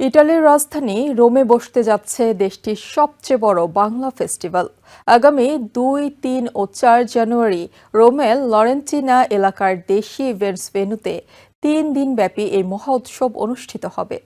ইটালির রাজধানী রোমে বসতে যাচ্ছে দেশটির সবচেয়ে বড় বাংলা ফেস্টিভ্যাল। আগামী দুই, তিন ও চার জানুয়ারি রোমের লরেন্টিনা এলাকার দেশি ইভেন্টস ভেন্যুতে তিন দিনব্যাপী এই মহা উৎসব অনুষ্ঠিত হবে।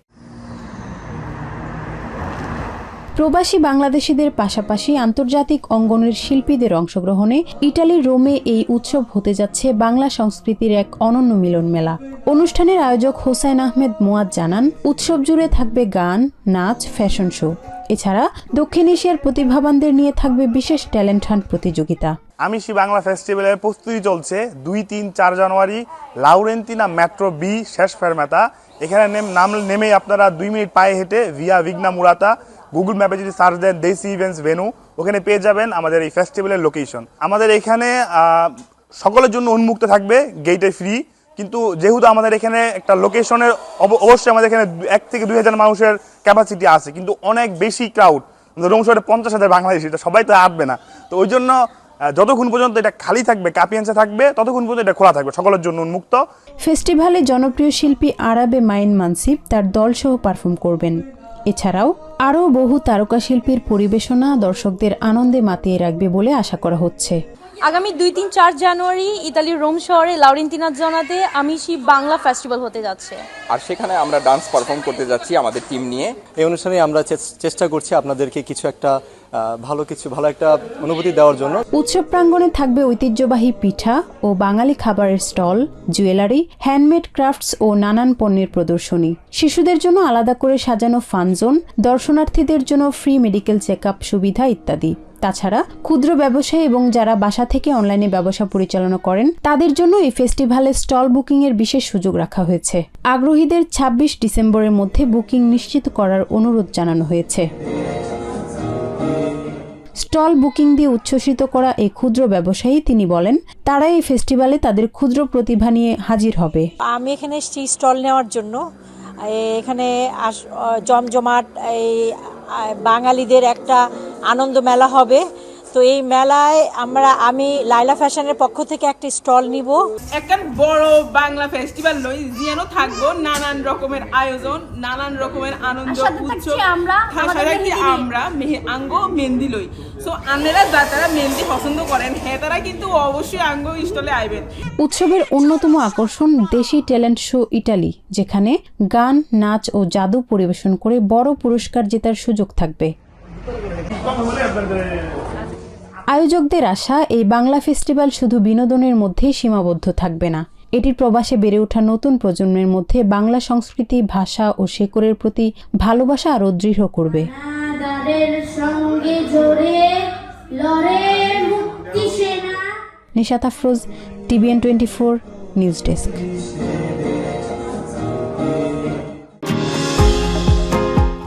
প্রবাসী বাংলাদেশিদের পাশাপাশি আন্তর্জাতিক অঙ্গনের শিল্পীদের অংশগ্রহণে ইটালির রোমে এই উৎসব হতে যাচ্ছে বাংলা সংস্কৃতির এক অনন্য মিলন মেলা অনুষ্ঠানের আয়োজক হোসাইন আহমেদ মোয়াদ জানান, উৎসব জুড়ে থাকবে গান, নাচ, ফ্যাশন শো। এছাড়া দক্ষিণ এশিয়ার প্রতিভাবানদের নিয়ে থাকবে বিশেষ ট্যালেন্ট হান্ট প্রতিযোগিতা। আমিষি বাংলা ফেস্টিভ্যালের প্রস্তুতি চলছে। দুই, তিন, চার জানুয়ারি লাউরেন্তিনা মেট্রো বি শেষ ফেরমেতা এখানে নাম নেমেই আপনারা দুই মিনিট পায়ে হেঁটে ভিয়া ভিগনা মুরাতা গুগল ম্যাপে যদি সার্চ দেন দেশি ইভেন্টস ভেনু ওখানে পেয়ে যাবেন আমাদের এই ফেস্টিভ্যালের লোকেশন আমাদের এখানে সকলের জন্য উন্মুক্ত থাকবে গেটে ফ্রি কিন্তু যেহেতু আমাদের এখানে একটা লোকেশনের অবশ্যই আমাদের এখানে এক থেকে দুই হাজার মানুষের ক্যাপাসিটি আছে, কিন্তু অনেক বেশি ক্রাউড রোম পঞ্চাশ হাজার বাংলাদেশি তো সবাই তো আসবে না। তো ওই জন্য যতক্ষণ পর্যন্ত এটা খালি থাকবে কাপিয়ান্সে থাকবে, ততক্ষণ পর্যন্ত এটা খোলা থাকবে, সকলের জন্য উন্মুক্ত। ফেস্টিভ্যালে জনপ্রিয় শিল্পী আরাবে মাইন মানসিব তার দলসহ পারফর্ম করবেন। এছাড়াও আরও বহু তারকা শিল্পীর পরিবেশনা দর্শকদের আনন্দে মাতিয়ে রাখবে বলে আশা করা হচ্ছে। আগামী দুই তিন চার জানুয়ারি ইতালির রোম শহরে লাউরেন্তিনা জনাতে শিব বাংলা ফেস্টিভ্যাল হতে যাচ্ছে। আর সেখানে আমরা ডান্স পারফর্ম করতে যাচ্ছি আমাদের টিম নিয়ে। এই অনুষ্ঠানে আমরা চেষ্টা করছি আপনাদেরকে কিছু একটা ভালো কিছু, ভালো একটা অনুভূতি দেওয়ার জন্য। উৎসব প্রাঙ্গণে থাকবে ঐতিহ্যবাহী পিঠা ও বাঙালি খাবারের স্টল, জুয়েলারি, হ্যান্ডমেড ক্রাফটস ও নানান পণ্যের প্রদর্শনী। শিশুদের জন্য আলাদা করে সাজানো ফানজোন দর্শনার্থীদের জন্য ফ্রি মেডিকেল চেক সুবিধা ইত্যাদি। তাছাড়া ক্ষুদ্র ব্যবসায়ী এবং যারা বাসা থেকে অনলাইনে ব্যবসা পরিচালনা করেন, তাদের জন্য এই ফেস্টিভ্যালে স্টল বুকিং এর বিশেষ সুযোগ রাখা হয়েছে। আগ্রহীদের ২৬ ডিসেম্বরের মধ্যে বুকিং নিশ্চিত করার অনুরোধ জানানো হয়েছে। স্টল বুকিং দিয়ে উচ্ছ্বসিত করা এই ক্ষুদ্র ব্যবসায়ী, তিনি বলেন তারা এই ফেস্টিভ্যালে তাদের ক্ষুদ্র প্রতিভা নিয়ে হাজির হবে। আমি এখানে এসেছি স্টল নেওয়ার জন্য। এখানে জমজমাট, এই বাঙালিদের একটা আনন্দ মেলা হবে। তো এই মেলায় আমরা আমি লাইলা ফ্যাশনের পক্ষ থেকে একটা স্টল নিব। একটা বড় বাংলা ফেস্টিভ্যাল লই যেন থাকব নানান রকমের আয়োজন নানান রকমের আনন্দ উৎসব সাথে কি আমরা মেহে- আঙ্গ মেহেন্দি লই। সো আনেরা যারা মেহেন্দি পছন্দ করেন হ্যাঁ তারা কিন্তু অবশ্যই আঙ্গ স্টলে আইবেন। উৎসবের অন্যতম আকর্ষণ দেশি ট্যালেন্ট শো ইটালি যেখানে গান নাচ ও জাদু পরিবেশন করে বড় পুরস্কার জেতার সুযোগ থাকবে। আয়োজকদের আশা এই বাংলা ফেস্টিভ্যাল শুধু বিনোদনের মধ্যেই সীমাবদ্ধ থাকবে না। এটির প্রবাসে বেড়ে ওঠা নতুন প্রজন্মের মধ্যে বাংলা সংস্কৃতি ভাষা ও শেকরের প্রতি ভালোবাসা আরও দৃঢ় করবে। Nishat Afroz TVN twenty four news desk.